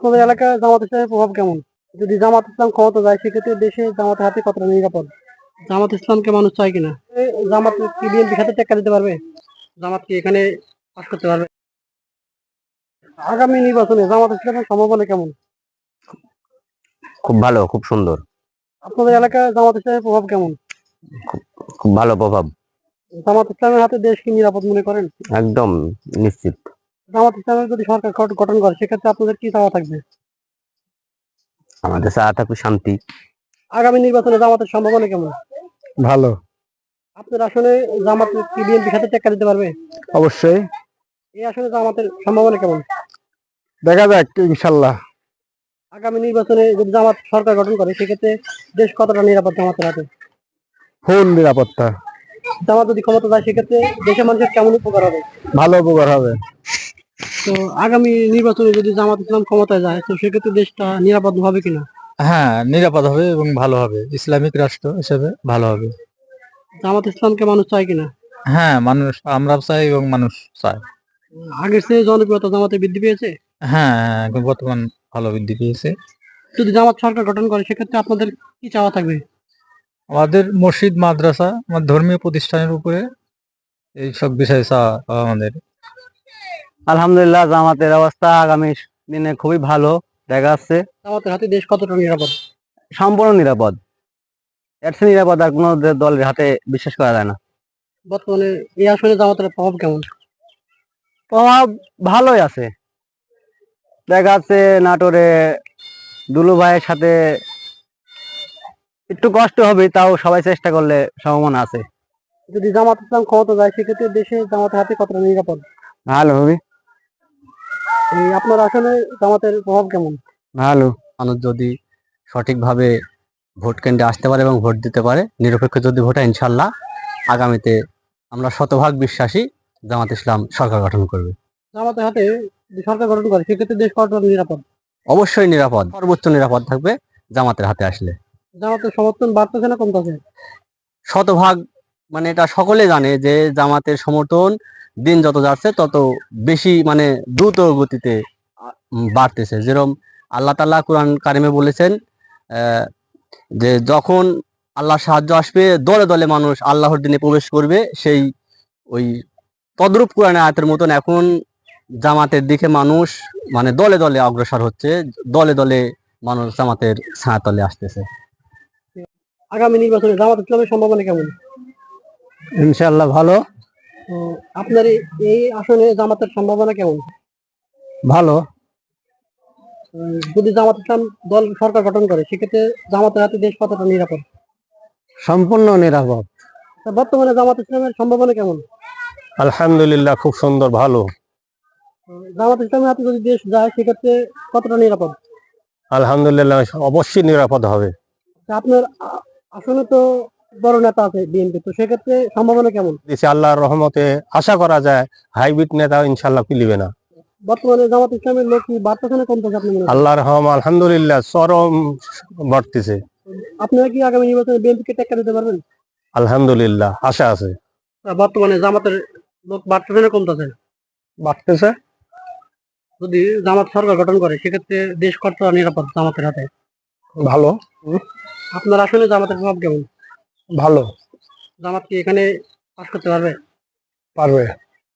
আপনাদের এলাকায় জামাত ইসলামের প্রভাব কেমন? যদি জামাত ইসলাম ক্ষমতা যায় সেক্ষেত্রে দেশে জামাতের হাতে কতটা নিরাপদ? জামাত ইসলামকে মানুষ চায় কিনা? জামাত কি বিএনপি সাথে টেক্কা দিতে পারবে? জামাত কি এখানে পাশ করতে পারবে? আগামী নির্বাচনে জামাত ইসলামের সম্ভাবনা কেমন? খুব ভালো খুব সুন্দর। আপনাদের এলাকায় জামাত ইসলামের প্রভাব কেমন? খুব ভালো প্রভাব। জামাত ইসলামের হাতে দেশ কি নিরাপদ মনে করেন? একদম নিশ্চিত। জামাত ইসলামের যদি সরকার গঠন করে সেক্ষেত্রে আপনাদের কি চাওয়া থাকবে? আমাদের চা থাকবে শান্তি। আগামী নির্বাচনে জামাতের সম্ভাবনা কেমন? ভালো। আপনার আসলে জামাত কি বিএনপির সাথে টেক্কা দিতে পারবে? অবশ্যই। এই আসলে জামাতের সম্ভাবনা কেমন? দেখা যাক ইনশাল্লাহ। আগামী নির্বাচনে যদি জামাত সরকার গঠন করে সেক্ষেত্রে দেশ কতটা নিরাপদ জামাতের হাতে? ফুল নিরাপত্তা। জামাত যদি ক্ষমতা যায় সেক্ষেত্রে দেশের মানুষের কেমন উপকার হবে? ভালো উপকার হবে। তো আগামী নির্বাচনে যদি জামাত ইসলাম ক্ষমতায় যায় তো সেক্ষেত্রে দেশটা নিরাপদ হবে কিনা? হ্যাঁ নিরাপদ হবে এবং ভালো হবে। ইসলামিক রাষ্ট্র হিসেবে ভালো হবে। জামাত ইসলামকে মানুষ চায় কিনা? হ্যাঁ মানুষ আমরা চাই এবং মানুষ চায়। আগের চেয়ে জনপ্রিয়তা জামাতে বৃদ্ধি পেয়েছে? হ্যাঁ এখন বর্তমান ভালো বৃদ্ধি পেয়েছে। যদি জামাত সরকার গঠন করে সেক্ষেত্রে আপনাদের কি চাওয়া থাকবে? আমাদের মসজিদ মাদ্রাসা আমার ধর্মীয় প্রতিষ্ঠানের উপরে এই সব বিষয়ে চাওয়া আমাদের আলহামদুলিল্লাহ জামাতের অবস্থা আগামী দিনে খুবই ভালো দেখা যাচ্ছে। জামাতের হাতে দেশ কতটা নিরাপদ? সম্পূর্ণ নিরাপদ। এর চেয়ে নিরাপদ আর কোনো দলের হাতে বিশ্বাস করা যায় না। বর্তমানে এই আসলে জামাতের প্রভাব কেমন? প্রভাব ভালোই আছে। দেখা যাচ্ছে নাটোরে দুলু ভাইয়ের সাথে একটু কষ্ট হবে তাও সবাই চেষ্টা করলে সম্ভাবনা আছে। যদি জামাত ইসলাম ক্ষমতা যায় সেক্ষেত্রে দেশে জামাতের হাতে কতটা নিরাপদ? ভালো হবে। আপনার আসলে জামাতের প্রভাব কেমন? ভালো। মানুষ যদি সঠিকভাবে ভোট কেন্দ্রে আসতে পারে এবং ভোট দিতে পারে নিরপেক্ষ যদি ভোটে ইনশাল্লাহ আগামীতে আমরা শতভাগ বিশ্বাসী জামাত ইসলাম সরকার গঠন করবে। জামাতের হাতে সরকার গঠন করে সেক্ষেত্রে দেশ কতটা নিরাপদ? অবশ্যই নিরাপদ। সর্বোচ্চ নিরাপদ থাকবে জামাতের হাতে আসলে। জামাতের সমর্থন বাড়তেছে না কমতেছে? শতভাগ মানে এটা সকলে জানে যে জামাতের সমর্থন দিন যত যাচ্ছে তত বেশি মানে দ্রুত গতিতে বাড়তেছে। যেরকম আল্লাহ তাল্লাহ কোরআন কারিমে বলেছেন যে যখন আল্লাহর সাহায্য আসবে দলে দলে মানুষ আল্লাহর দিনে প্রবেশ করবে সেই ওই তদ্রূপ কোরআনের আয়াতের মতন এখন জামাতের দিকে মানুষ মানে দলে দলে অগ্রসর হচ্ছে দলে দলে মানুষ জামাতের ছায়াতলে আসতেছে। আগামী নির্বাচনে জামাত ইসলামের সম্ভাবনা কেমন? ইনশাল্লাহ ভালো। আপনার এই- আসনে জামাতের সম্ভাবনা কেমন? ভালো। যদি জামাত ইসলাম দল সরকার গঠন করে সেক্ষেত্রে জামাতের হাতে দেশ কতটা নিরাপদ? সম্পূর্ণ নিরাপদ। তা বর্তমানে জামাত ইসলামের সম্ভাবনা কেমন? আলহামদুলিল্লাহ খুব সুন্দর ভালো। জামাত ইসলামের হাতে যদি দেশ যায় সেক্ষেত্রে কতটা নিরাপদ? আলহামদুলিল্লাহ অবশ্যই নিরাপদ হবে। আপনার আসলে তো বড় নেতা আছে বিএনপি তো সেক্ষেত্রে সম্ভাবনা কেমন? দেশে আল্লাহর রহমতে আশা করা যায় হাইব্রিড নেতা ইনশাল্লাহ পিলিবে না। বর্তমানে জামাত ইসলামের লোক কি বাড়তেছে না কমতেছে আপনি? আল্লাহর রহম আলহামদুলিল্লাহ চরম বাড়তেছে। আপনারা কি আগামী নির্বাচনে বিএনপিকে টেক্কা দিতে পারবেন? আলহামদুলিল্লাহ আশা আছে। বর্তমানে জামাতের লোক বাড়তেছে না কমতেছে? বাড়তেছে? যদি জামাত সরকার গঠন করে সেক্ষেত্রে দেশ কতটা নিরাপদ জামাতের হাতে? ভালো। আপনার আসলে জামাতের প্রভাব কেমন? ভালো। জামাত কি এখানে পাস করতে পারবে? পারবে।